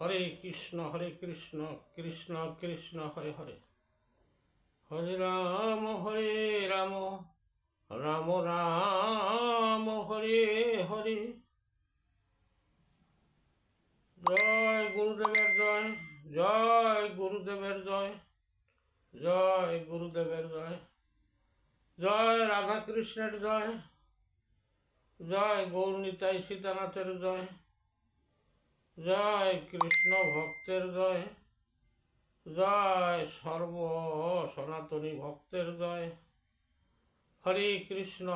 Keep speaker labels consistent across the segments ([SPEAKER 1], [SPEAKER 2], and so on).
[SPEAKER 1] হরে কৃষ্ণ হরে কৃষ্ণ কৃষ্ণ কৃষ্ণ হরে হরে হরে রাম হরে রাম রাম রাম হরে হরে জয় গুরুদেবের জয় জয় গুরুদেবের জয় জয় গুরুদেবের জয় জয় রাধাকৃষ্ণের জয় জয় নিতাই সীতানাথের জয় জয় কৃষ্ণ ভক্তের জয় জয় সর্ব সনাতনী ভক্তের জয় হরে কৃষ্ণ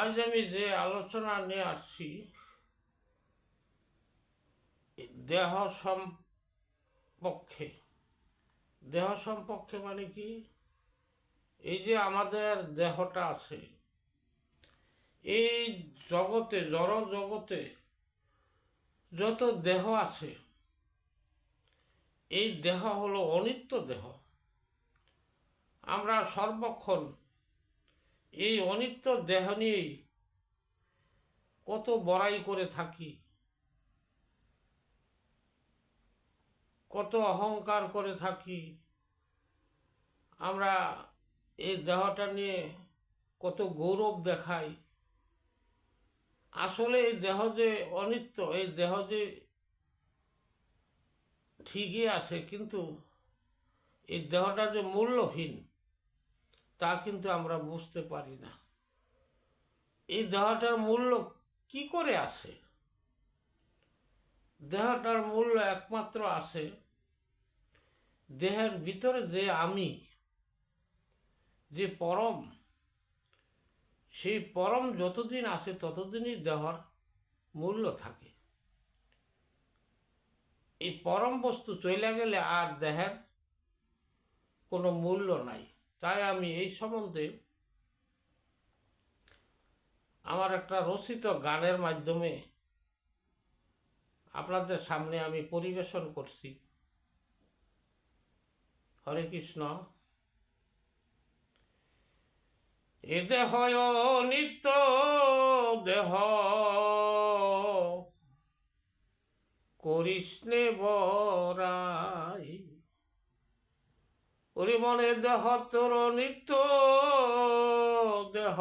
[SPEAKER 1] আজ আমি যে আলোচনা নিয়ে আসছি দেহ সম্পক্ষে দেহ সম্পক্ষে মানে কি এই যে আমাদের দেহটা আছে এই জগতে জড় জগতে যত দেহ আছে এই দেহ হলো অনিত্য দেহ আমরা সর্বক্ষণ এই অনিত্য দেহ নিয়েই কত বড়াই করে থাকি কত অহংকার করে থাকি আমরা এই দেহটা নিয়ে কত গৌরব দেখাই আসলে এই দেহ যে অনিত্য এই দেহ যে ঠিকই আছে কিন্তু এই দেহটা যে মূল্যহীন তা কিন্তু আমরা বুঝতে পারি না এই দেহটার মূল্য কি করে আছে দেহটার মূল্য একমাত্র আছে দেহের ভিতরে যে আমি যে পরম সেই পরম যতদিন আসে ততদিনই দেহর মূল্য থাকে এই পরম বস্তু চলে গেলে আর দেহের কোনো মূল্য নাই তাই আমি এই সম্বন্ধে আমার একটা রচিত গানের মাধ্যমে আপনাদের সামনে আমি পরিবেশন করছি হরে কৃষ্ণ এ দেহ নিত্য দেহ করিষ্ণে বরাই পরিমণে দেহ তোর নিত্য দেহ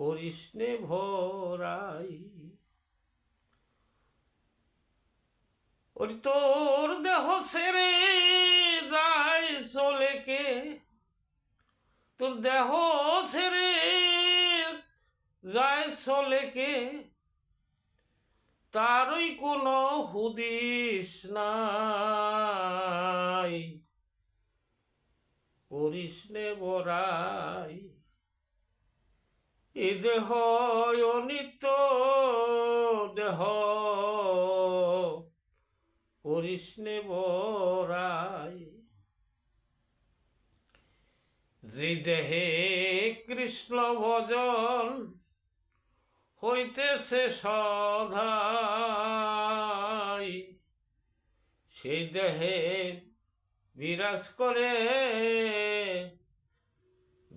[SPEAKER 1] করিষ্ণে ভরাই ওর তোর দেহ সেরে যায় চলেকে তোর দেহ সেরে যায় চলেকে তারই কোনো হুদিস নাই করিস নে বরাই এ দেহ অনিত দেহ কৃষ্ণে বরাই যে দেহে কৃষ্ণ ভজন হইতেছে সধাই সেই দেহে বিরাজ করে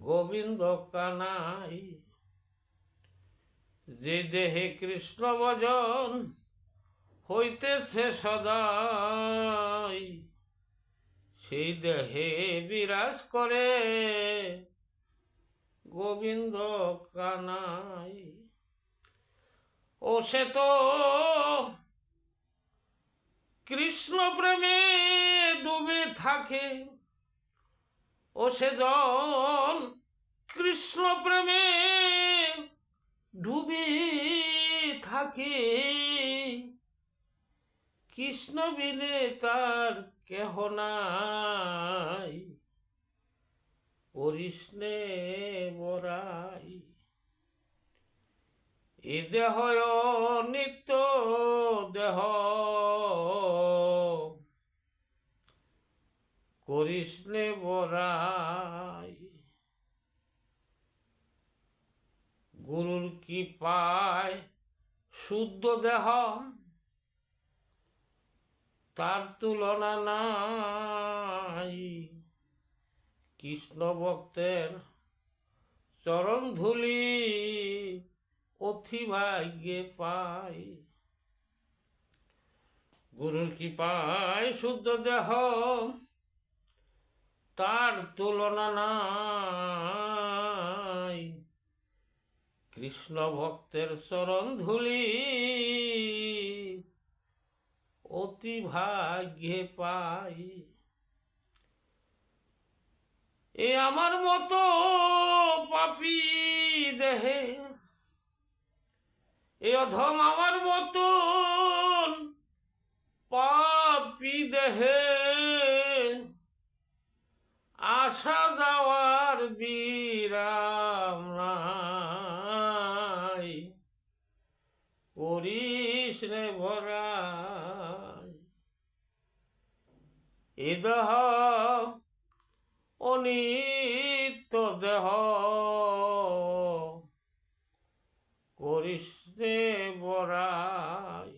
[SPEAKER 1] গোবিন্দ কানাই যে দেহে কৃষ্ণ ভজন হইতেছে সদাই সেই দেহে বিরাজ করে গোবিন্দ কানাই ও সে তো কৃষ্ণ প্রেমে ডুবে থাকে ও সে জন কৃষ্ণ প্রেমে ডুবে থাকে কৃষ্ণ বিনে তার কেহ নাই করিষ্ণে বরাই এ দেহ নিত্য দেহ করিষ্ণে বরাই গুরুর কি পায় শুদ্ধ দেহ তার তুলনা নাই কৃষ্ণ ভক্তের চরণ ধুলি অথি ভাগ্যে পাই গুরুর পায় শুদ্ধ দেহ তার তুলনা নাই কৃষ্ণ ভক্তের চরণ ধুলি অতি ভাগ্যে পাই এ আমার মতো পাপি দেহে এ অধম আমার মতন পাপি দেহে আশা দেওয়া ইদহ অনিত দেহ করিস বরাই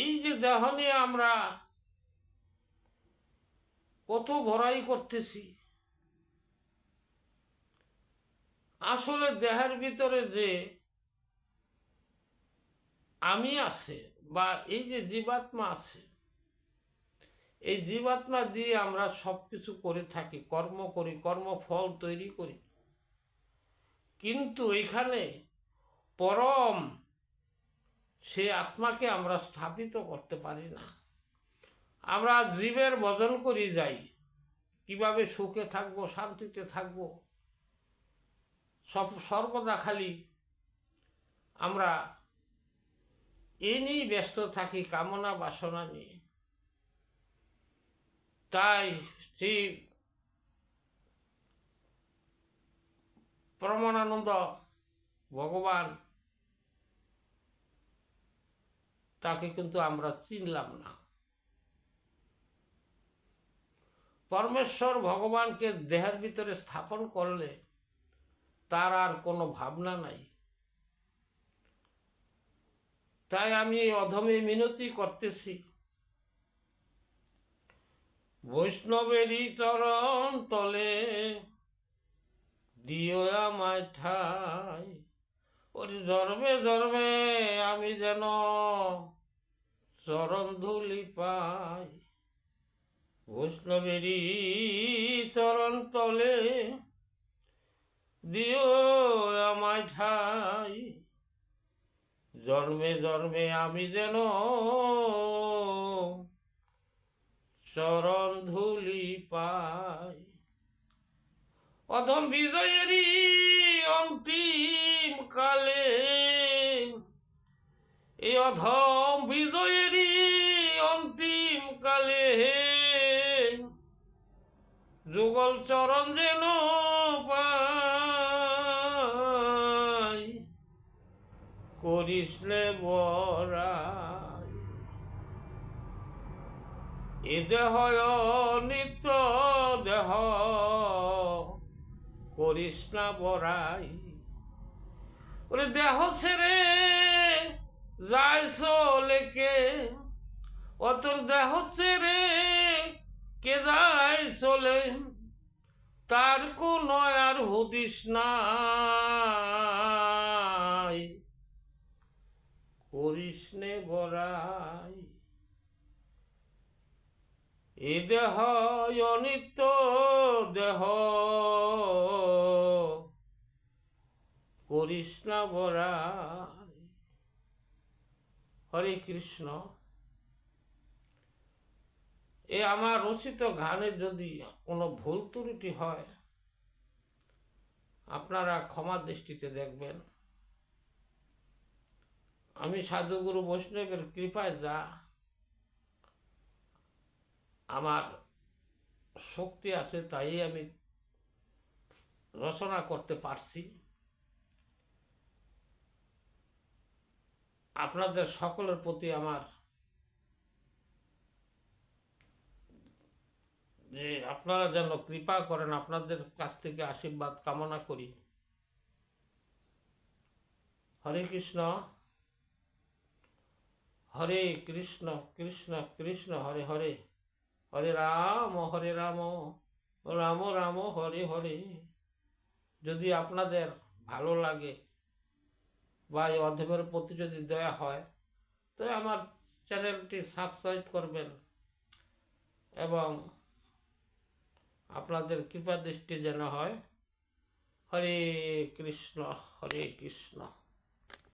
[SPEAKER 1] এই যে দেহ নিয়ে আমরা কত ভরাই করতেছি আসলে দেহের ভিতরে যে আমি আছে বা এই যে জীবাত্মা আছে এই জীবাত্মা দিয়ে আমরা সব কিছু করে থাকি কর্ম করি কর্মফল তৈরি করি কিন্তু এখানে পরম সে আত্মাকে আমরা স্থাপিত করতে পারি না আমরা জীবের বদন করি যাই কিভাবে সুখে থাকবো শান্তিতে থাকব সব সর্বদা খালি আমরা এ নিয়েই ব্যস্ত থাকি কামনা বাসনা নিয়ে তাই শ্রী পরমানন্দ ভগবান তাকে কিন্তু আমরা চিনলাম না পরমেশ্বর ভগবানকে দেহের ভিতরে স্থাপন করলে তার আর কোনো ভাবনা নাই তাই আমি অধমে মিনতি করতেছি বৈষ্ণবেরই চরণ তলে দিও আমায় ঠাই ওর ধর্মে ধর্মে আমি যেন চরণ ধুলি পাই বৈষ্ণবেরই চরণ তলে দিও আমায় ঠাই জন্মে জন্মে আমি যেন চরণ ধুলি পাই প্রথম বিজয়েরই অন্তিম কালে এই অধম বিজয়েরই অন্তিম কালে যুগল চরণ যেন করিসলে বরা এ দেহ নিত দেহ করিস না বরাই ওরে দেহ ছেড়ে যাইস লেকে ও তোর দেহ ছেড়ে কে যাই চলে তার কোন আর হদিস না করিসনে ভরাই এ দেহ অনিত্য দেহ করিস ভরাই হরে কৃষ্ণ এ আমার রচিত গানে যদি কোনো ভুল ত্রুটি হয় আপনারা ক্ষমা দৃষ্টিতে দেখবেন আমি সাধুগুরু বৈষ্ণবের কৃপায় যা আমার শক্তি আছে তাই আমি রচনা করতে পারছি আপনাদের সকলের প্রতি আমার যে আপনারা যেন কৃপা করেন আপনাদের কাছ থেকে আশীর্বাদ কামনা করি হরে কৃষ্ণ হরে কৃষ্ণ কৃষ্ণ কৃষ্ণ হরে হরে হরে রাম হরে রাম রাম রাম হরে হরে যদি আপনাদের ভালো লাগে বা এই অধ্যমের প্রতি যদি দয়া হয় তো আমার চ্যানেলটি সাবস্ক্রাইব করবেন এবং আপনাদের কৃপা দৃষ্টি যেন হয় হরে কৃষ্ণ হরে কৃষ্ণ